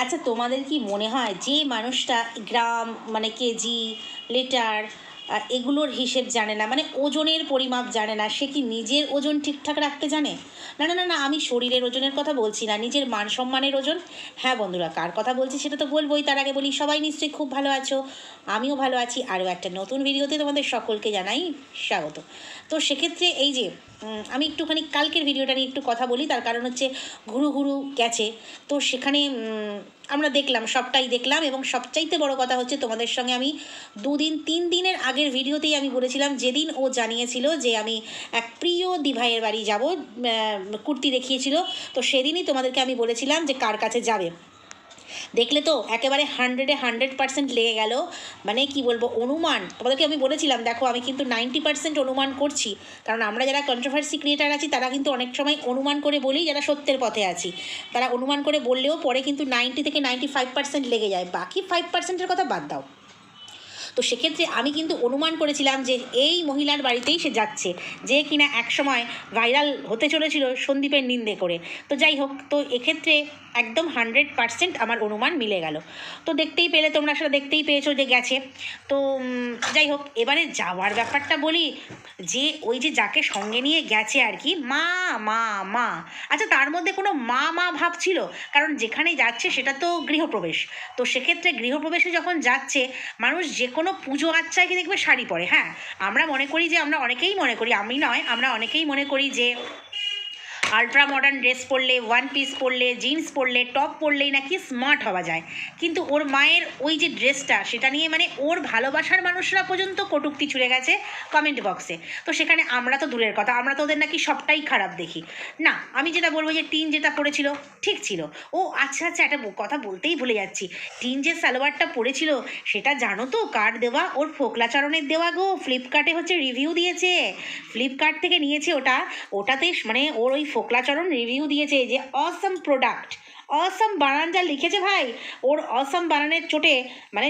আচ্ছা তোমাদের কি মনে হয় যে মানুষটা গ্রাম মানে কেজি, লিটার এগুলোর হিসেব জানে না? মানে ওজনের পরিমাপ জানে না। সে কি নিজের ওজন ঠিকঠাক রাখতে জানে? না না না না, আমি শরীরের ওজনের কথা বলছি না, নিজের মান সম্মানের ওজন। হ্যাঁ বন্ধুরা, কার কথা বলছি সেটা তো বলবোই। তার আগে বলি, সবাই নিশ্চয়ই খুব ভালো আছো। আমিও ভালো আছি। আরও একটা নতুন ভিডিওতে তোমাদের সকলকে জানাই স্বাগত। তো সেক্ষেত্রে এই যে আমি একটুখানি কালকের ভিডিওটা নিয়ে একটু কথা বলি, তার কারণ হচ্ছে ঘুরু ঘুরু গেছে। তো সেখানে আমরা দেখলাম, সবটাই দেখলাম এবং সবচাইতে বড় কথা হচ্ছে তোমাদের সঙ্গে আমি দুদিন, তিন দিনের আগের ভিডিওতেই আমি বলেছিলাম, যেদিন ও জানিয়েছিল যে আমি এক প্রিয় দিভাইয়ের বাড়ি যাব কুর্তি দেখিয়েছিল, তো সেদিনই তোমাদেরকে আমি বলেছিলাম যে কার কাছে যাবে। দেখলে তো একেবারে হান্ড্রেডে হান্ড্রেড পার্সেন্ট লেগে গেল। মানে কি বলব, অনুমান। তোমাদেরকে আমি বলেছিলাম, দেখো আমি কিন্তু নাইনটি পার্সেন্ট অনুমান করছি। কারণ আমরা যারা কন্ট্রোভার্সি ক্রিয়েটার আছি, তারা কিন্তু অনেক সময় অনুমান করে বলি যারা সত্যের পথে আছি। তারা অনুমান করে বললেও পরে কিন্তু নাইনটি থেকে নাইনটি ফাইভ পার্সেন্ট লেগে যায়। বাকি ফাইভ পার্সেন্টের কথা বাদ দাও। তো সেক্ষেত্রে আমি কিন্তু অনুমান করেছিলাম যে এই মহিলার বাড়িতেই সে যাচ্ছে, যে কিনা একসময় ভাইরাল হতে চলেছিল সন্দীপের নিন্দে করে। তো যাই হোক, তো এক্ষেত্রে একদম হান্ড্রেড পার্সেন্ট আমার অনুমান মিলে গেল। তো দেখতেই পেলে, তোমরা সেটা দেখতেই পেয়েছ যে গেছে। তো যাই হোক, এবারে যাওয়ার ব্যাপারটা বলি, যে ওই যে যাকে সঙ্গে নিয়ে গেছে আর কি, মা মা মা। আচ্ছা তার মধ্যে কোনো মা মা ভাব ছিল? কারণ যেখানে যাচ্ছে সেটা তো গৃহপ্রবেশ। তো সেক্ষেত্রে গৃহপ্রবেশে যখন যাচ্ছে, মানুষ যে কোনো পুজো আচ্ছায় কি দেখবে? শাড়ি পরে হ্যাঁ। আমরা মনে করি যে, আমরা অনেকেই মনে করি, আমি নয়, আমরা অনেকেই মনে করি যে আলট্রা মডার্ন ড্রেস পরলে ওয়ান পিস পরলে জিন্স পরলে টপ পরলেই নাকি স্মার্ট হওয়া যায়। কিন্তু ওর মায়ের ওই যে ড্রেসটা সেটা নিয়ে মানে ওর ভালোবাসার মানুষরা পর্যন্ত কটুক্তি ছুড়ে গেছে কমেন্ট বক্সে তো সেখানে আমরা তো দূরের কথা, আমরা তো ওদের নাকি সবটাই খারাপ দেখি। না, আমি যেটা বলব যে টিন যেটা পড়েছিল, ঠিক ছিল। ও আচ্ছা আচ্ছা একটা কথা বলতেই ভুলে যাচ্ছি। টিন যে সালোয়ারটা পড়েছিল, সেটা জানো তো কার দেওয়া? ওর ফোকলাচরণের দেওয়া গো ফ্লিপকার্টে হচ্ছে রিভিউ দিয়েছে। ফ্লিপকার্ট থেকে নিয়েছে ওটা। ওটাতে মানে ওর ওই ফোকলাচরণ রিভিউ দিয়েছে যে অসম প্রোডাক্ট অসম বানান যা লিখেছে ভাই। ওর অসম বানানের চোটে মানে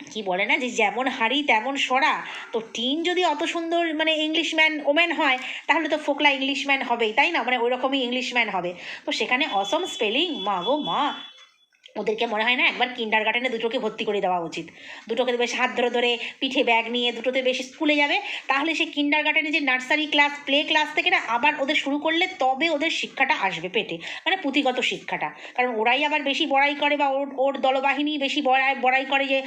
কি বলে না যে, যেমন হাড়ি তেমন সরা। তো টিন যদি অত সুন্দর মানে ইংলিশম্যান ওম্যান হয়, তাহলে তো ফোকলা ইংলিশম্যান হবেই, তাই না? মানে ওই রকমই ইংলিশম্যান হবে। তো সেখানে অসম স্পেলিং মা গো মা। ওদেরকে মনে হয় না একবার কিন্ডার গার্ডেনে দুটোকে ভর্তি করে দেওয়া উচিত। দুটোকে বেশ হাত ধরে ধরে পিঠে ব্যাগ নিয়ে দুটোতে বেশ স্কুলে যাবে। তাহলে সেই কিন্ডার গার্ডেনে যে নার্সারি ক্লাস প্লে ক্লাস থেকে না আবার ওদের শুরু করলে তবে ওদের শিক্ষাটা আসবে পেটে। মানে পুঁথিগত শিক্ষাটা। কারণ ওরাই আবার বেশি বড়াই করে বা ওর ওর দলবাহিনী বেশি বড়াই বড়াই করে যে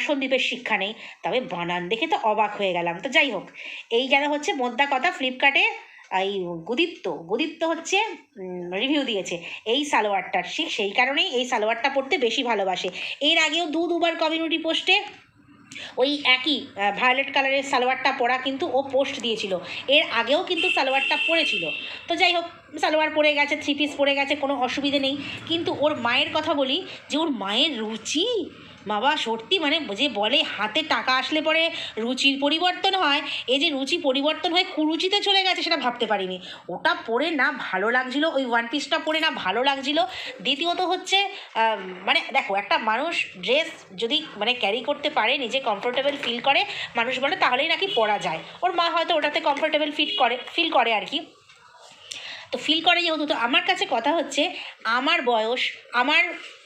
সন্দীপের শিক্ষা নেই। তবে বানান দেখে তো অবাক হয়ে গেলাম। তো যাই হোক, এই গেল হচ্ছে মোদ্দা কথা ফ্লিপকার্টে। এই গুদীপ্ত গুদীপ্ত হচ্ছে রিভিউ দিয়েছে এই সালোয়ারটার ঠিক সেই কারণেই এই সালোয়ারটা পরতে বেশি ভালোবাসে। এর আগেও দু, দুবার কমিউনিটি পোস্টে ওই একই ভায়োলেট কালারের সালোয়ারটা পরা কিন্তু ও পোস্ট দিয়েছিল। এর আগেও কিন্তু সালোয়ারটা পরেছিল। তো যাই হোক, সালোয়ার পরে গেছে থ্রি পিস পরে গেছে, কোনো অসুবিধে নেই। কিন্তু ওর মায়ের কথা বলি, যে ওর মায়ের রুচি বাবা, সত্যি মানে যে বলে হাতে টাকা আসলে পরে রুচির পরিবর্তন হয়, এই যে রুচি পরিবর্তন হয়ে কুরুচিতে চলে গেছে সেটা ভাবতে পারিনি। ওটা পরে না ভালো লাগছিল, ওই ওয়ান পিসটা পরে না ভালো লাগছিল। দ্বিতীয়ত হচ্ছে মানে দেখো, একটা মানুষ ড্রেস যদি মানে ক্যারি করতে পারে, নিজে কমফোর্টেবল ফিল করে, মানুষ বলে তাহলেই নাকি পরা যায়। ওর মা হয়তো ওটাতে কমফোর্টেবল ফিট করে ফিল করে আর কি। তো ফিল করে যেহেতু, তো আমার কাছে কথা হচ্ছে, আমার বয়স, আমার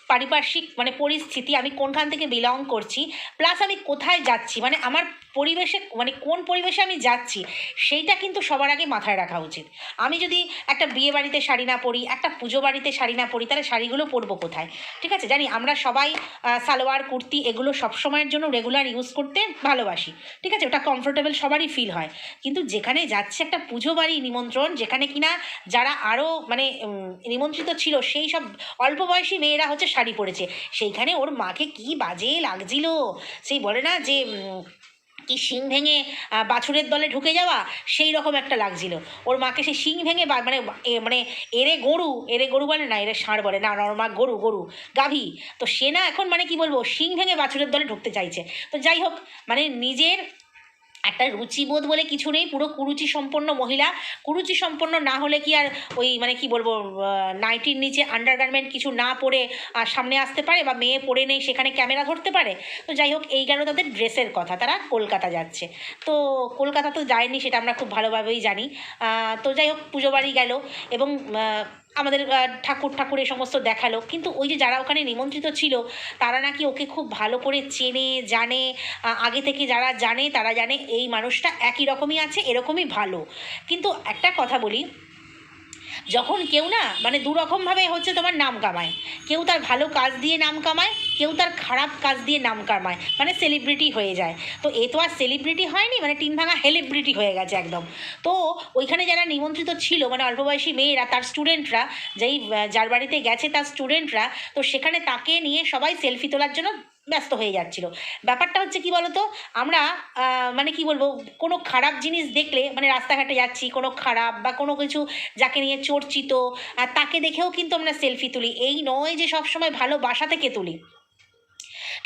পারিপার্শ্বিক মানে পরিস্থিতি আমি কোনখান থেকে বিলং করছি প্লাস আমি কোথায় যাচ্ছি মানে আমার পরিবেশে মানে কোন পরিবেশে আমি যাচ্ছি, সেইটা কিন্তু সবার আগে মাথায় রাখা উচিত। আমি যদি একটা বিয়ে বাড়িতে শাড়ি না পরি, একটা পুজো বাড়িতে শাড়ি না পরি, তাহলে শাড়িগুলো পরবো কোথায়? ঠিক আছে? জানি আমরা সবাই সালোয়ার, কুর্তি এগুলো সব সময়ের জন্য রেগুলার ইউজ করতে ভালোবাসি। ঠিক আছে? ওটা কমফোর্টেবল সবারই ফিল হয়। কিন্তু যেখানে যাচ্ছে একটা পুজো বাড়ি নিমন্ত্রণ, যেখানে কিনা যারা আরও মানে নিমন্ত্রিত ছিল, সেই সব অল্প বয়সী মেয়েরা হচ্ছে শাড়ি পরেছে। সেইখানে ওর মাকে কি বাজে লাগছিল? সেই বলে না যে কি শিং ভেঙে বাছুরের দলে ঢুকে যাওয়া, সেই রকম একটা লাগছিল। ওর মাকে সে শিং ভেঙে মানে মানে এরে গরু এরে গরু বলে না, এরে ষাঁড় বলে। না, ওর মা গরু গরু, গাভী। তো সে না এখন মানে কি বলব, শিং ভেঙে বাছুরের দলে ঢুকতে চাইছে। তো যাই হোক মানে নিজের একটা রুচিবোধ বলে কিছু নেই, পুরো কুরুচি সম্পন্ন মহিলা। কুরুচি সম্পন্ন না হলে কি আর ওই মানে কি বলব নাইটির নিচে আন্ডারগার্মেন্ট কিছু না পরে আর সামনে আসতে পারে বা মেয়ে পরে নেই সেখানে ক্যামেরা ধরতে পারে? তো যাই হোক, এই গেল তাদের ড্রেসের কথা। তারা কলকাতা যাচ্ছে। তো কলকাতা তো যায়নি, সেটা আমরা খুব ভালোভাবেই জানি। তো যাই হোক, পুজো বাড়ি গেল এবং আমাদের ঠাকুর ঠাকুর এ সমস্ত দেখাল। কিন্তু ওই যে যারা ওখানে নিমন্ত্রিত ছিল, তারা নাকি ওকে খুব ভালো করে চেনে, জানে। আগে থেকে যারা জানে, তারা জানে এই মানুষটা একই রকমই আছে, এরকমই ভালো। কিন্তু একটা কথা বলি যখন কেউ না মানে দুরকমভাবে হচ্ছে তোমার নাম কামায়। কেউ তার ভালো কাজ দিয়ে নাম কামায়, কেউ তার খারাপ কাজ দিয়ে নাম কামায় মানে সেলিব্রিটি হয়ে যায়। তো এ তো আর সেলিব্রিটি হয়নি মানে তিন ভাঙা হেলিব্রিটি হয়ে গেছে একদম। তো ওইখানে যারা নিমন্ত্রিত ছিল মানে অল্প বয়সী মেয়েরা, তার স্টুডেন্টরা যেই যার বাড়িতে গেছে তার স্টুডেন্টরা তো সেখানে তাকে নিয়ে সবাই সেলফি তোলার জন্য ব্যস্ত হয়ে যাচ্ছিল। ব্যাপারটা হচ্ছে কি বলতো? আমরা মানে কি বলব? কোনো খারাপ জিনিস দেখলে মানে রাস্তাঘাটে যাচ্ছি, কোনো খারাপ বা কোনো কিছু যাকে নিয়ে চর্চিত, আর তাকে দেখেও কিন্তু আমরা সেলফি তুলি। এই নয় যে সবসময় ভালোবাসা থেকে তুলি।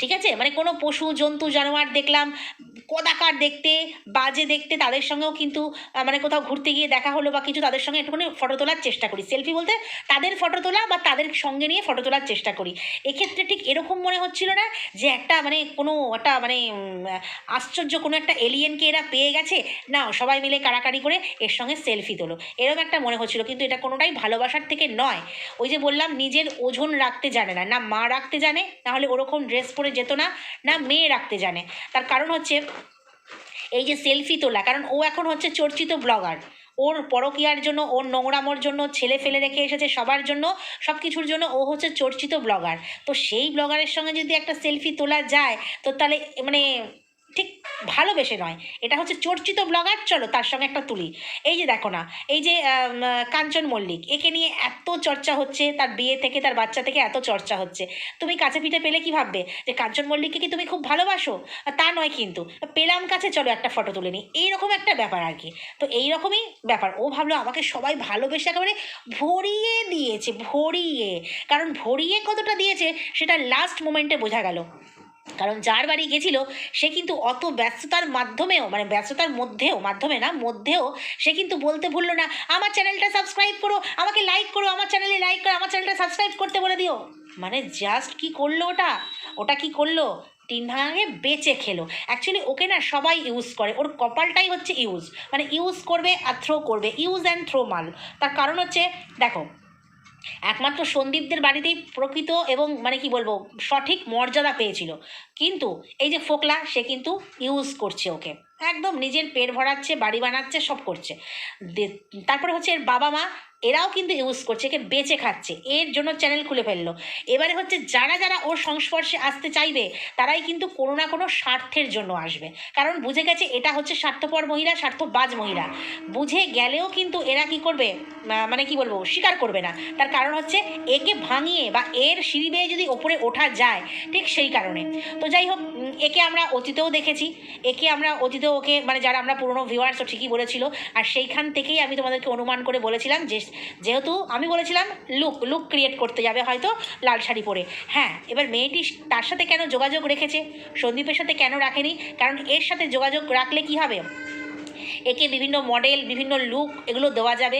ঠিক আছে? মানে কোনো পশু, জন্তু, জানোয়ার দেখলাম, কদাকার দেখতে, বাজে দেখতে তাদের সঙ্গেও কিন্তু মানে কোথাও ঘুরতে গিয়ে দেখা হলো বা কিছু তাদের সঙ্গে একটুখানি ফটো তোলার চেষ্টা করি। সেলফি বলতে তাদের ফটো তোলা বা তাদের সঙ্গে নিয়ে ফটো তোলার চেষ্টা করি। এক্ষেত্রে ঠিক এরকম মনে হচ্ছিল না যে একটা মানে কোনো একটা মানে আশ্চর্য কোনো একটা এলিয়েনকে এরা পেয়ে গেছে? না, সবাই মিলে কাড়াকাড়ি করে এর সঙ্গে সেলফি তোলো। এরকম একটা মনে হচ্ছিল, কিন্তু এটা কোনোটাই ভালোবাসার থেকে নয়। ওই যে বললাম, নিজের ওজন রাখতে জানে না। না, মা রাখতে জানে না হলে ওরকম ড্রেস পরে যেত না না মেয়ে রাখতে জানে। তার কারণ হচ্ছে এই যে সেলফি তোলা, কারণ ও এখন হচ্ছে চর্চিত ব্লগার। ওর পরকিয়ার জন্য, ওর নোংরামোর জন্য, ছেলে ফেলে রেখে এসেছে সবার জন্য সব কিছুর জন্য ও হচ্ছে চর্চিত ব্লগার। তো সেই ব্লগারের সঙ্গে যদি একটা সেলফি তোলা যায়, তো তাহলে মানে ঠিক ভালোবেসে নয়। এটা হচ্ছে চর্চিত ব্লগার, চলো তার সঙ্গে একটা তুলি। এই যে দেখো না, এই যে কাঞ্চন মল্লিক, একে নিয়ে এত চর্চা হচ্ছে, তার বিয়ে থেকে, তার বাচ্চা থেকে এত চর্চা হচ্ছে। তুমি কাছে পিঠে পেলে কি ভাববে? যে কাঞ্চন মল্লিককে কি তুমি খুব ভালোবাসো? তা নয় কিন্তু, পেলাম কাছে, চলো একটা ফটো তুলে নিই। এইরকম একটা ব্যাপার আর কি। তো এইরকমই ব্যাপার। ও ভাবলো আমাকে সবাই ভালোবেসে একেবারে ভরিয়ে দিয়েছে, ভরিয়ে। কারণ ভরিয়ে কতটা দিয়েছে, সেটা লাস্ট মোমেন্টে বোঝা গেল। কারণ যার বাড়ি গেছিল, সে কিন্তু অত ব্যস্ততার মাধ্যমেও মানে ব্যস্ততার মধ্যেও, মাধ্যমে না, মধ্যেও সে কিন্তু বলতে ভুললো না, আমার চ্যানেলটা সাবস্ক্রাইব করো, আমাকে লাইক করো, আমার চ্যানেলে লাইক করো, আমার চ্যানেলটা সাবস্ক্রাইব করতে বলে দিও। মানে জাস্ট কি করল ওটা? ওটা কি করল? তিন ভাঙে বেঁচে খেলো। অ্যাকচুয়ালি ওকে না সবাই ইউজ করে, ওর কপালটাই হচ্ছে ইউজ মানে ইউজ করবে আর থ্রো করবে ইউজ অ্যান্ড থ্রো মাল তার কারণ হচ্ছে, দেখো একমাত্র সন্দীপদের বাড়িতেই প্রকৃত এবং মানে কি বলব, সঠিক মর্যাদা পেয়েছিল। কিন্তু এই যে ফোকলা, সে কিন্তু ইউজ করছে ওকে। একদম নিজের পেট ভরাচ্ছে, বাড়ি বানাচ্ছে, সব করছে। তারপরে হচ্ছে এর বাবা মা এরাও কিন্তু ইউজ করছে, একে বেঁচে খাচ্ছে। এর জন্য চ্যানেল খুলে ফেলল। এবারে হচ্ছে যারা যারা ওর সংস্পর্শে আসতে চাইবে, তারাই কিন্তু কোনো না কোনো স্বার্থের জন্য আসবে। কারণ বুঝে গেছে এটা হচ্ছে স্বার্থপর মহিলা, স্বার্থবাজ মহিলা। বুঝে গেলেও কিন্তু এরা কি করবে মানে কি বলব, স্বীকার করবে না। তার কারণ হচ্ছে একে ভাঙিয়ে বা এর সিঁড়ি বেয়ে যদি ওপরে ওঠা যায়, ঠিক সেই কারণে। তো যাই হোক একে আমরা অতীতেও দেখেছি। একে আমরা অতীতেও ওকে মানে যারা আমরা পুরনো ভিউয়ার্সও ঠিকই বলেছিল, আর সেইখান থেকেই আমি তোমাদেরকে অনুমান করে বলেছিলাম যে যেহেতু আমি বলেছিলাম লুক লুক ক্রিয়েট করতে যাবে হয়তো লাল শাড়ি পরে। হ্যাঁ এবার মেয়েটি তার সাথে কেন যোগাযোগ রেখেছে? সন্দীপের সাথে কেন রাখেনি? কারণ এর সাথে যোগাযোগ রাখলে কি হবে? একে বিভিন্ন মডেল বিভিন্ন লুক এগুলো দেওয়া যাবে।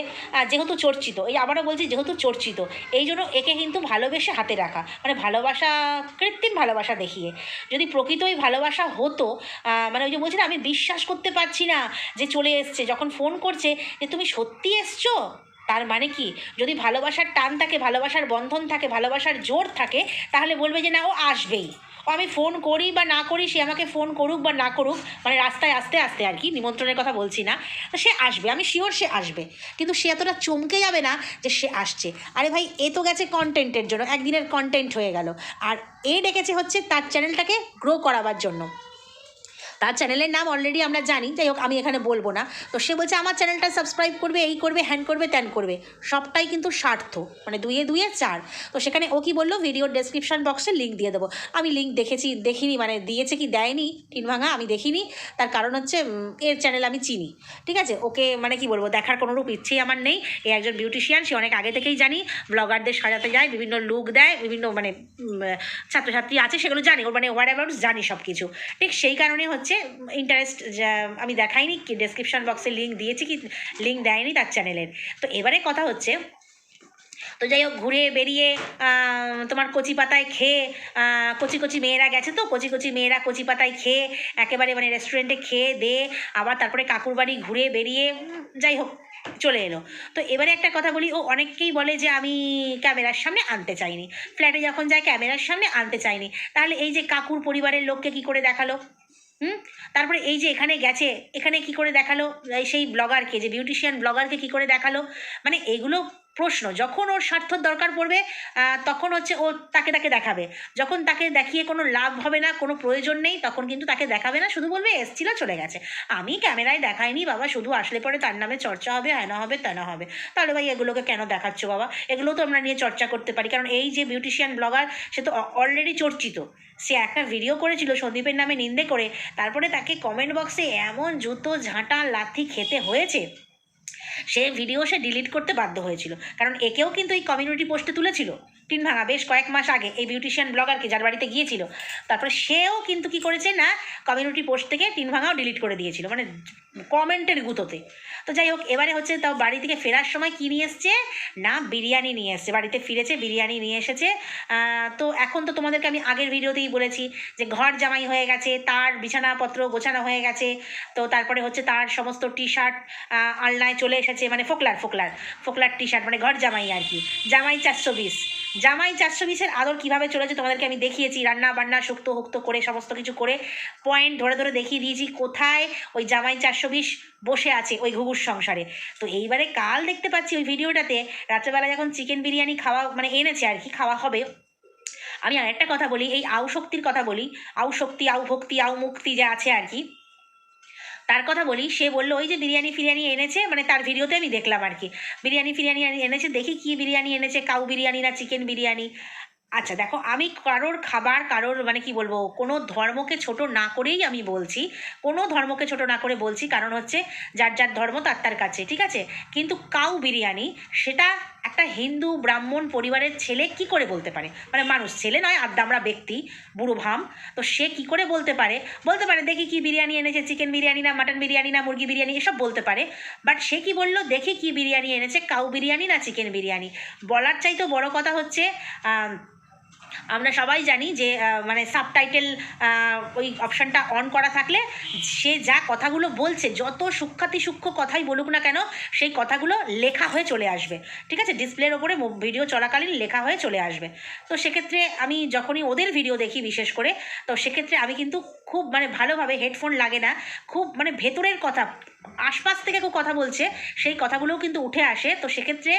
যেহেতু চর্চিত, এই আবারও বলছি যেহেতু চর্চিত, এই জন্য একে কিন্তু ভালোবেসে হাতে রাখা। মানে ভালোবাসা, কৃত্রিম ভালোবাসা দেখিয়ে। যদি প্রকৃতই ভালোবাসা হতো মানে ওই যে বলছি না, আমি বিশ্বাস করতে পারছি না যে চলে এসছে। যখন ফোন করছে যে, তুমি সত্যি এসছো? তার মানে কি? যদি ভালোবাসার টান থাকে, ভালোবাসার বন্ধন থাকে, ভালোবাসার জোর থাকে, তাহলে বলবে যে না, ও আসবেই। ও আমি ফোন করি বা না করি, সে আমাকে ফোন করুক বা না করুক মানে রাস্তায় আসতে আসতে আর কি, নিমন্ত্রণের কথা বলছি না তো সে আসবে, আমি শিওর সে আসবে। কিন্তু সে এতটা চমকে যাবে না যে সে আসছে। আরে ভাই, এ তো গেছে কন্টেন্টের জন্য, একদিনের কন্টেন্ট হয়ে গেল। আর এ ডেকেছে হচ্ছে তার চ্যানেলটাকে গ্রো করাবার জন্য। তার চ্যানেলের নাম অলরেডি আমরা জানি, যাই হোক আমি এখানে বলব না। তো সে বলছে, আমার চ্যানেলটা সাবস্ক্রাইব করবে, এই করবে, হ্যান করবে, ত্যান করবে। সবটাই কিন্তু স্বার্থ মানে দুইয়ে দুইয়ে চার। তো সেখানে ও কি বলল ভিডিও ডেসক্রিপশন বক্সে লিঙ্ক দিয়ে দেবো। আমি লিঙ্ক দেখেছি, দেখিনি মানে দিয়েছে কি, দেয়নি, টিন ভাঙা, আমি দেখিনি। তার কারণ হচ্ছে এর চ্যানেল আমি চিনি, ঠিক আছে? ওকে মানে কি বলব, দেখার কোনো রূপ ইচ্ছেই আমার নেই। এ একজন বিউটিশিয়ান সে অনেক আগে থেকেই জানি ব্লগারদের সাজাতে যায়, বিভিন্ন লুক দেয়, বিভিন্ন মানে ছাত্রছাত্রী আছে, সেগুলো জানি ওর মানে ওয়ার অ্যাবাউট জানি সব কিছু ঠিক সেই কারণে হচ্ছে হচ্ছে ইন্টারেস্ট আমি দেখাইনি, কি ডেসক্রিপশন বক্সে লিঙ্ক দিয়েছি কি লিঙ্ক দেয়নি তার চ্যানেলের তো এবারে কথা হচ্ছে, তো যাই হোক, ঘুরে বেরিয়ে তোমার কচি পাতায় খেয়ে কচি কচি মেয়েরা গেছে তো, কচি কচি মেয়েরা কচি পাতায় খেয়ে, একেবারে মানে রেস্টুরেন্টে খেয়ে দে আবার তারপরে কাকুর বাড়ি ঘুরে বেরিয়ে যাই হোক, চলে এলো। তো এবারে একটা কথা বলি, ও অনেককেই বলে যে আমি ক্যামেরার সামনে আনতে চাইনি। ফ্ল্যাটে যখন যায় ক্যামেরার সামনে আনতে চাইনি। তাহলে এই যে কাকুর পরিবারের লোককে কি করে দেখাল? হুম? তারপরে এই যে এখানে গেছে, এখানে কি করে দেখাল? সেই ব্লগারকে যে বিউটিশিয়ান ব্লগারকে কি করে দেখাল? মানে এইগুলো প্রশ্ন। যখন ওর স্বার্থর দরকার পড়বে তখন হচ্ছে ও তাকে তাকে দেখাবে। যখন তাকে দেখিয়ে কোনো লাভ হবে না, কোনো প্রয়োজন নেই, তখন কিন্তু তাকে দেখাবে না, শুধু বলবে, এসছিল, চলে গেছে। আমি ক্যামেরায় দেখাইনি বাবা, শুধু আসলে পরে তার নামে চর্চা হবে হ্যানা হবে তেনা হবে। তাহলে ভাই, এগুলোকে কেন দেখাচ্ছ বাবা? এগুলো তো আমরা নিয়ে চর্চা করতে পারি। কারণ এই যে বিউটিশিয়ান ব্লগার সে তো অলরেডি চর্চিত। সে একটা ভিডিও করেছিল সন্দীপের নামে নিন্দে করে। তারপরে তাকে কমেন্ট বক্সে এমন জুতো, ঝাঁটা, লাথি খেতে হয়েছে। সে ভিডিও সে ডিলিট করতে বাধ্য হয়েছিল। কারণ একেও কিন্তু এই কমিউনিটি পোস্টে তুলেছিল। টিন ভাঙা বেশ কয়েক মাস আগে এই বিউটিশিয়ান ব্লগারকে যার বাড়িতে গিয়েছিল, তারপরে সেও কিন্তু কি করেছে না কমিউনিটি পোস্ট থেকে টিন ভাঙাও ডিলিট করে দিয়েছিল মানে কমেন্টের গুঁতোতে। তো যাই হোক, এবারে হচ্ছে তাও বাড়ি থেকে ফেরার সময় কি নিয়ে এসছে? না, বিরিয়ানি নিয়ে এসছে। বাড়িতে ফিরেছে, বিরিয়ানি নিয়ে এসেছে। তো এখন তো তোমাদেরকে আমি আগের ভিডিওতেই বলেছি যে ঘর জামাই হয়ে গেছে, তার বিছানাপত্র গোছানো হয়ে গেছে, তো তারপরে হচ্ছে তার সমস্ত টি শার্ট আলনায় চলে এসেছে মানে ফোকলার ফোকলার ফোকলার টি শার্ট মানে ঘর জামাই আর কি। জামাই চারশো বিশ। জামাই চারশো বিশের আদর কীভাবে চলেছে তোমাদেরকে আমি দেখিয়েছি। রান্না বান্না, শুক্তো হুক্ত করে, সমস্ত কিছু করে পয়েন্ট ধরে ধরে দেখিয়ে দিয়েছি কোথায় ওই জামাই চারশো বিশ বসে আছে ওই ঘুঘুর সংসারে। তো এইবারে কাল দেখতে পাচ্ছি ওই ভিডিওটাতে রাত্রেবেলা যখন চিকেন বিরিয়ানি খাওয়া মানে এনেছে আর কি, খাওয়া হবে, আমি আরেকটা কথা বলি, এই আউ শক্তির কথা বলি, আউ শক্তি, আউ ভক্তি, আউ মুক্তি যে আছে আর কি তার কথা বলি, সে বলল, ওই যে বিরিয়ানি ফিরিয়ানি এনেছে মানে তার ভিডিওতে আমি দেখলাম আর কি। বিরিয়ানি ফিরিয়ানি এনেছে, দেখি কি বিরিয়ানি এনেছে, কাউ বিরিয়ানি না চিকেন বিরিয়ানি? আচ্ছা দেখো, আমি কারোর খাবার, কারোর মানে কি বলব, কোনো ধর্মকে ছোট না করেই আমি বলছি, কোনো ধর্মকে ছোট না করে বলছি, কারণ হচ্ছে যার যার ধর্ম তার তার কাছে, ঠিক আছে? কিন্তু কাউ বিরিয়ানি, সেটা একটা হিন্দু, ব্রাহ্মণ পরিবারের ছেলে কি করে বলতে পারে? মানে মানুষ, ছেলে নয় আদ্দামরা ব্যক্তি, বুড়ো ভাম। তো সে কি করে বলতে পারে? বলতে পারে, দেখি কি বিরিয়ানি এনেছে, চিকেন বিরিয়ানি না, মাটন বিরিয়ানি না, মুরগি বিরিয়ানি, এসব বলতে পারে। বাট সে কি বলল? দেখি কি বিরিয়ানি এনেছে, কাউ বিরিয়ানি না, চিকেন বিরিয়ানি। বলার চাইতেও বড় কথা হচ্ছে আমরা সবাই জানি যে মানে সাবটাইটেল ওই অপশানটা অন করা থাকলে সে যা কথাগুলো বলছে, যত সূক্ষাতি সূক্ষ্ম কথাই বলুক না কেন, সেই কথাগুলো লেখা হয়ে চলে আসবে। ঠিক আছে? ডিসপ্লের ওপরে ভিডিও চলাকালীন লেখা হয়ে চলে আসবে। তো সেক্ষেত্রে আমি যখনই ওদের ভিডিও দেখি বিশেষ করে, তো সেক্ষেত্রে আমি কিন্তু খুব মানে ভালোভাবে হেডফোন লাগে না, খুব মানে ভেতরের কথা, আশপাশ থেকে কেউ কথা বলছে, সেই কথাগুলোও কিন্তু উঠে আসে। তো সেক্ষেত্রে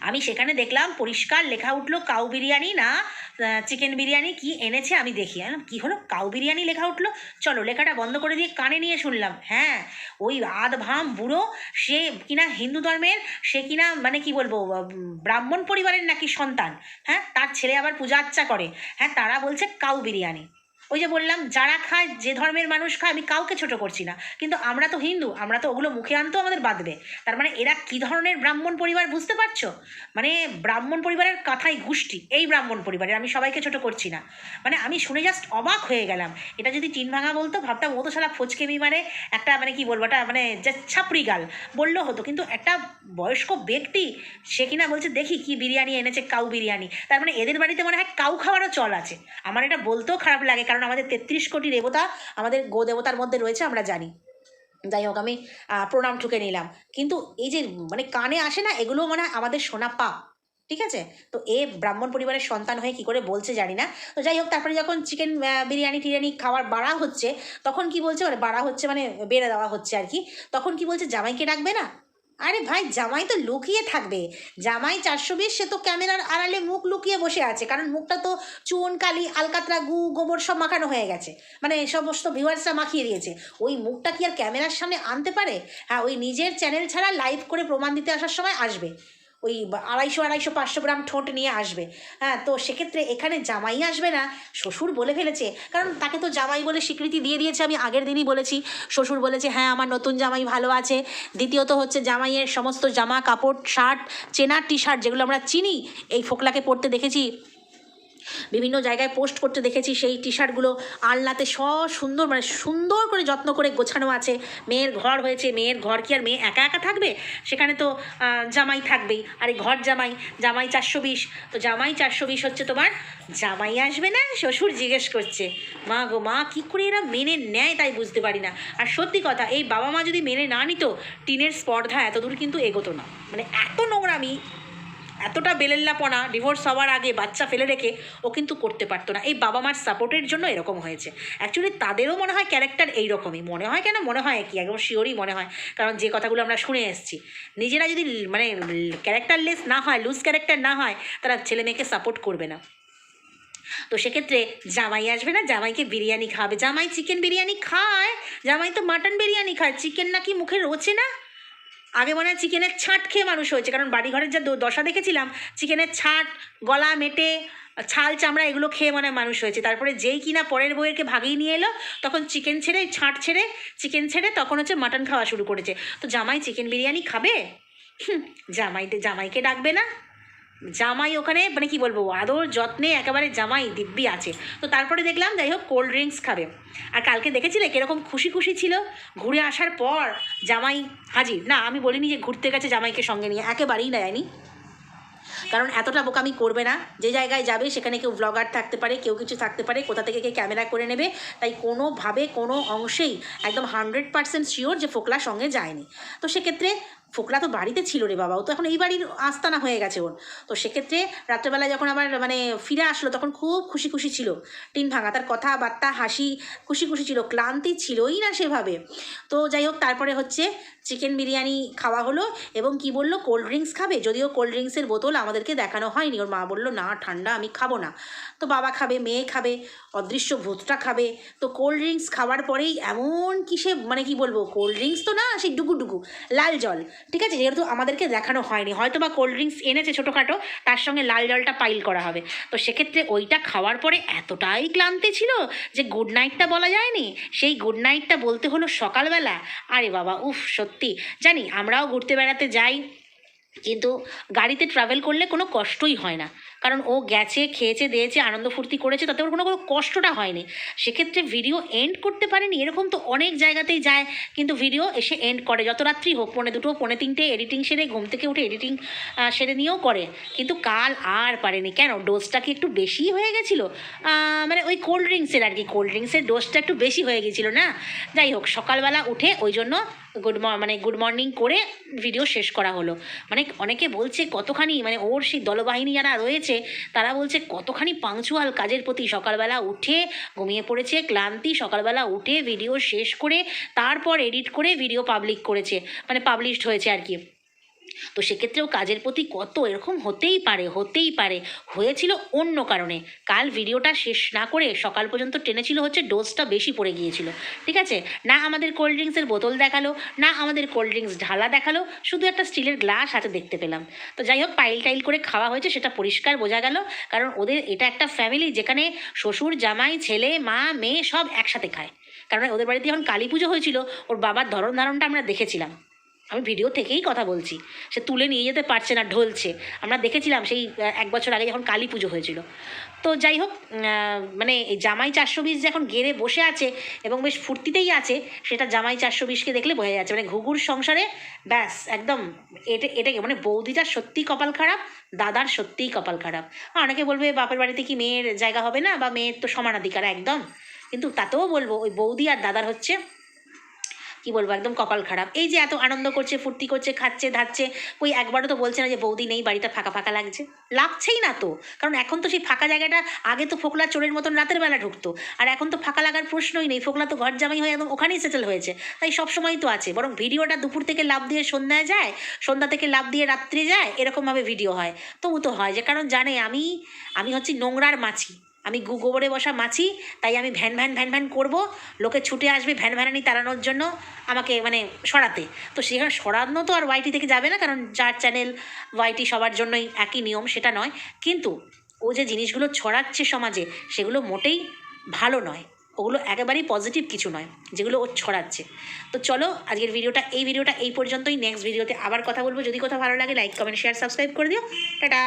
আমি সেখানে দেখলাম পরিষ্কার লেখা উঠল কাউ বিরিয়ানি না চিকেন বিরিয়ানি কি এনেছে আমি দেখি। কী হলো? কাউ বিরিয়ানি লেখা উঠল? চলো লেখাটা বন্ধ করে দিয়ে কানে নিয়ে শুনলাম। হ্যাঁ ওই আধ ভাম বুড়ো, সে কিনা হিন্দু ধর্মের, সে কিনা মানে কি বলব ব্রাহ্মণ পরিবারের নাকি সন্তান। হ্যাঁ তার ছেলে আবার পূজা আর্চা করে। হ্যাঁ তারা বলছে কাউ বিরিয়ানি। ওই যে বললাম, যারা খায়, যে ধর্মের মানুষ খায়, আমি কাউকে ছোট করছি না। কিন্তু আমরা তো হিন্দু, আমরা তো ওগুলো মুখে আনতেও আমাদের বাঁধবে। তার মানে এরা কী ধরনের ব্রাহ্মণ পরিবার বুঝতে পারছ? মানে ব্রাহ্মণ পরিবারের কথাই গোষ্ঠী, এই ব্রাহ্মণ পরিবারের, আমি সবাইকে ছোট করছি না। মানে আমি শুনে জাস্ট অবাক হয়ে গেলাম। এটা যদি টিন ভাঙা বলতো, ভাবতাম ও তো শালা ফচকেমি মানে একটা মানে কি বলব এটা মানে যে ছাপড়ি গাল। বললেও হতো, কিন্তু একটা বয়স্ক ব্যক্তি, সে কিনা বলছে, দেখি কি বিরিয়ানি এনেছে, কাউ বিরিয়ানি। তার মানে এদের বাড়িতে মনে হয় কাউ খাওয়ারও চল আছে। আমার এটা বলতেও খারাপ লাগে কারণ আমাদের তেত্রিশ কোটি দেবতা আমাদের গো দেবতার মধ্যে রয়েছে, আমরা জানি। যাই হোক, আমি প্রণাম ঠুকে নিলাম। কিন্তু এই যে মানে কানে আসে না, এগুলো মানে আমাদের শোনা পাপ, ঠিক আছে? তো এ ব্রাহ্মণ পরিবারের সন্তান হয়ে কি করে বলছে জানি না। তো যাই হোক, তারপরে যখন চিকেন বিরিয়ানি টিরিয়ানি খাওয়ার বাড়া হচ্ছে, তখন কি বলছে? মানে বাড়া হচ্ছে মানে বেড়ে দেওয়া হচ্ছে আর কি। তখন কি বলছে? জামাইকে ডাকবে না? আরে ভাই, জামাই তো লুকিয়ে থাকবে। জামাই চারশো বিশ, সে তো ক্যামেরার আড়ালে মুখ লুকিয়ে বসে আছে। কারণ মুখটা তো চুন, কালি, আলকাতরা, গু, গোবর সব মাখানো হয়ে গেছে। মানে সমস্ত ভিউয়ার্সরা মাখিয়ে দিয়েছে। ওই মুখটা কি আর ক্যামেরার সামনে আনতে পারে? হ্যাঁ ওই নিজের চ্যানেল ছাড়া লাইভ করে প্রমাণ দিতে আসার সময় আসবে। ওই আড়াইশো আড়াইশো, পাঁচশো গ্রাম ঠোঁট নিয়ে আসবে। হ্যাঁ তো সেক্ষেত্রে এখানে জামাই আসবে না, শ্বশুর বলে ফেলেছে। কারণ তাকে তো জামাই বলে স্বীকৃতি দিয়ে দিয়েছে, আমি আগের দিনই বলেছি। শ্বশুর বলেছে হ্যাঁ আমার নতুন জামাই ভালো আছে। দ্বিতীয়ত হচ্ছে জামাইয়ের সমস্ত জামা, কাপড়, শার্ট, চেনা টি শার্ট যেগুলো আমরা চিনি, এই ফোকলাকে পরতে দেখেছি বিভিন্ন জায়গায় পোস্ট করতে দেখেছি, সেই টি শার্টগুলো আলনাতে স সুন্দর মানে সুন্দর করে যত্ন করে গোছানো আছে। মেয়ের ঘর হয়েছে, মেয়ের ঘর কি আর মেয়ে একা একা থাকবে? সেখানে তো জামাই থাকবেই। আর এই ঘর জামাই জামাই চারশো বিশ। তো জামাই চারশো বিশ হচ্ছে তোমার, জামাই আসবে না? শ্বশুর জিজ্ঞেস করছে। মা গো, মা কী করে এরা মেনে নেয় তাই বুঝতে পারি না। আর সত্যি কথা, এই বাবা মা যদি মেনে না নিত, টিনের স্পর্ধা এত দূর কিন্তু এগোতো না। মানে এত নোংরামি এতটা বেলেল্লাপনা ডিভোর্স হওয়ার আগে বাচ্চা ফেলে রেখে ও কিন্তু করতে পারতো না। এই বাবা মার সাপোর্টের জন্য এরকম হয়েছে। অ্যাকচুয়ালি তাদেরও মনে হয় ক্যারেক্টার এইরকমই। মনে হয় কেন? মনে হয় কি একদম শিওরই মনে হয়। কারণ যে কথাগুলো আমরা শুনে এসেছি, নিজেরা যদি মানে ক্যারেক্টারলেস না হয় লুজ ক্যারেক্টার না হয়, তারা ছেলে মেয়েকে সাপোর্ট করবে না। তো সেক্ষেত্রে জামাই আসবে না, জামাইকে বিরিয়ানি খাবে জামাই চিকেন বিরিয়ানি খায়, জামাই তো মাটন বিরিয়ানি খায়। চিকেন নাকি মুখে রোচে না? আগে মনে হয় চিকেনের ছাট খেয়ে মানুষ হয়েছে, কারণ বাড়িঘরের যা দশা দেখেছিলাম, চিকেনের ছাট, গলা মেটে, ছাল, চামড়া এগুলো খেয়ে মনে মানুষ হয়েছে। তারপরে যেই কিনা পরের বইয়েরকে ভাগিয়ে নিয়ে এলো, তখন চিকেন ছেড়ে, ছাট ছেড়ে, চিকেন ছেড়ে তখন হচ্ছে মাটন খাওয়া শুরু করেছে। তো জামাই চিকেন বিরিয়ানি খাবে? জামাইতে জামাইকে ডাকবে না? জামাই ওখানে মানে কি বলব, আদর যত্নে একেবারে জামাই, দিব্যি আছে। তো তারপরে দেখলাম, যাই হোক কোল্ড ড্রিঙ্কস খাবে। আর কালকে দেখেছিলে কীরকম খুশি খুশি ছিল? ঘুরে আসার পর জামাই হাজির। না, আমি বলিনি যে ঘুরতে গেছে জামাইকে সঙ্গে নিয়ে, একেবারেই নেয়নি কারণ এতটা বোকামি করবে না। যে জায়গায় যাবে, সেখানে কেউ ব্লগার থাকতে পারে, কেউ কিছু থাকতে পারে, কোথা থেকে কে ক্যামেরা করে নেবে। তাই কোনোভাবে, কোনো অংশেই একদম হান্ড্রেড পার্সেন্ট শিওর যে ফোকলা সঙ্গে যায়নি। তো সেক্ষেত্রে ফোকলা তো বাড়িতে ছিল রে বাবা, ও তো এখন এই বাড়ির আস্তানা হয়ে গেছে ওর। তো সেক্ষেত্রে রাত্রেবেলায় যখন আবার মানে ফিরে আসলো, তখন খুব খুশি খুশি ছিল। টিন ভাঙা, তার কথাবার্তা, হাসি খুশি খুশি ছিল, ক্লান্তি ছিলই না সেভাবে। তো যাই হোক, তারপরে হচ্ছে চিকেন বিরিয়ানি খাওয়া হলো এবং কি বলল, কোল্ড ড্রিঙ্কস খাবে? যদিও কোল্ড ড্রিঙ্কসের বোতল আমাদেরকে দেখানো হয়নি, ওর মা বলল, না, ঠান্ডা, আমি খাব না। তো বাবা খাবে, মেয়ে খাবে, অদৃশ্য ভূতটা খাবে। তো কোল্ড ড্রিঙ্কস খাওয়ার পরেই এমন কি সে মানে কি বলব, কোল্ড ড্রিঙ্কস তো না, সেই ডুগু ডুগু, লাল জল। ঠিক আছে? যেহেতু আমাদেরকে দেখানো হয়নি। হয়তো বা কোল্ড ড্রিঙ্কস এনেছে ছোটোখাটো, তার সঙ্গে লাল জলটা পাইল করা হবে। তো সেক্ষেত্রে ওইটা খাওয়ার পরে এতটাই ক্লান্তি ছিল যে গুড নাইটটা বলা যায়নি। সেই গুড নাইটটা বলতে হলো সকালবেলা। আরে বাবা, উফ, সত্যি। জানি, আমরাও ঘুরতে বেড়াতে যাই, কিন্তু গাড়িতে ট্রাভেল করলে কোনো কষ্টই হয় না। কারণ ও গেছে, খেয়েছে, দিয়েছে, আনন্দ ফুর্তি করেছে, তাতে ওর কোনো কোনো কষ্টটা হয়নি। সেক্ষেত্রে ভিডিও এন্ড করতে পারেনি, এরকম তো অনেক জায়গাতেই যায়, কিন্তু ভিডিও এসে এন্ড করে। যত রাত্রি হোক, পৌনে দুটো, পৌনে তিনটে এডিটিং সেরে, ঘুম থেকে উঠে এডিটিং সেরে নিয়েও করে। কিন্তু কাল আর পারেনি। কেন? ডোজটা কি একটু বেশি হয়ে গেছিল? মানে ওই কোল্ড ড্রিঙ্কসের আর কি কোল্ড ড্রিঙ্কসের ডোজটা একটু বেশি হয়ে গেছিল না? যাই হোক, সকালবেলা উঠে ওই জন্য গুড মানে গুড মর্নিং করে ভিডিও শেষ করা হলো। মানে অনেকে বলছে, কতখানি মানে ওর সেই দলবাহিনী যারা রয়েছে তারা বলছে, কতখানি পাংচুয়াল কাজের প্রতি সকালবেলা উঠে ঘুমিয়ে পড়েছে, ক্লান্তি, সকালবেলা উঠে ভিডিও শেষ করে, তারপর এডিট করে ভিডিও পাবলিক করেছে। মানে পাবলিশড হয়েছে আর কি। তো সেক্ষেত্রেও কাজের প্রতি কত এরকম হতেই পারে হতেই পারে, হয়েছিল অন্য কারণে। কাল ভিডিওটা শেষ না করে সকাল পর্যন্ত টেনেছিল হচ্ছে ডোজটা বেশি পড়ে গিয়েছিল। ঠিক আছে? না আমাদের কোল্ড ড্রিঙ্কসের বোতল দেখাল, না আমাদের কোল্ড ড্রিঙ্কস ঢালা দেখাল, শুধু একটা স্টিলের গ্লাস হাতে দেখতে পেলাম। তো যাই হোক পাইল টাইল করে খাওয়া হয়েছে, সেটা পরিষ্কার বোঝা গেল। কারণ ওদের এটা একটা ফ্যামিলি যেখানে শ্বশুর, জামাই, ছেলে, মা, মেয়ে সব একসাথে খায়। কারণ ওদের বাড়িতে যখন কালী পুজো হয়েছিল, ওর বাবার ধরন ধারণটা আমরা দেখেছিলাম। আমি ভিডিও থেকেই কথা বলছি। সে তুলে নিয়ে যেতে পারছে না, ঢলছে। আমরা দেখেছিলাম সেই এক বছর আগে যখন কালী পুজো হয়েছিল। তো যাই হোক মানে জামাই চারশো বিশ যখন গেড়ে বসে আছে এবং বেশ ফুর্তিতেই আছে, সেটা জামাই চারশো বিশকে দেখলে বোঝা যাচ্ছে। মানে ঘুঘুর সংসারে, ব্যাস, একদম এটা, এটাকে মানে বৌদিটার সত্যিই কপাল খারাপ, দাদার সত্যিই কপাল খারাপ। অনেকে বলবে, বাপের বাড়িতে কি মেয়ের জায়গা হবে না? বা মেয়ের তো সমানাধিকার একদম। কিন্তু তাতেও বলব, ওই বৌদি আর দাদার হচ্ছে কি বলব, একদম কপাল খারাপ। এই যে এত আনন্দ করছে, ফুর্তি করছে, খাচ্ছে, ধাচ্ছে ওই একবারও তো বলছে না যে বৌদি নেই, বাড়িটা ফাঁকা ফাঁকা লাগছে। লাগছেই না তো, কারণ এখন তো সেই ফাঁকা জায়গাটা, আগে তো ফোকলা চোরের মতন রাতের বেলা ঢুকতো। আর এখন তো ফাঁকা লাগার প্রশ্নই নেই, ফোকলা তো ঘর জামাই হয়ে একদম ওখানেই সেটেল হয়েছে। তাই সব সময় তো আছে, বরং ভিডিওটা দুপুর থেকে লাভ দিয়ে সন্ধ্যায় যায়, সন্ধ্যা থেকে লাভ দিয়ে রাত্রে যায়, এরকমভাবে ভিডিও হয়। তবু তো হয় যে, কারণ জানে আমি আমি হচ্ছি নোংরার মাছি। আমি গু গোবরে বসা মাছি, তাই আমি ভ্যান ভ্যান ভ্যান ভ্যান করব। লোকে ছুটে আসবে ভ্যান ভ্যানানি তাড়ানোর জন্য আমাকে মানে সরাতে। তো সেখানে সরানো তো আর ওয়াইটি থেকে যাবে না, কারণ যার চ্যানেল ওয়াইটি সবার জন্যই একই নিয়ম, সেটা নয়। কিন্তু ও যে জিনিসগুলো ছড়াচ্ছে সমাজে, সেগুলো মোটেই ভালো নয়। ওগুলো একেবারেই পজিটিভ কিছু নয়, যেগুলো ও ছড়াচ্ছে। তো চলো, আজকের ভিডিওটা, এই ভিডিওটা এই পর্যন্তই। নেক্সট ভিডিওতে আবার কথা বলব। যদি কোথাও ভালো লাগে লাইক কমেন্ট শেয়ার সাবস্ক্রাইব করে দিও। টাটা!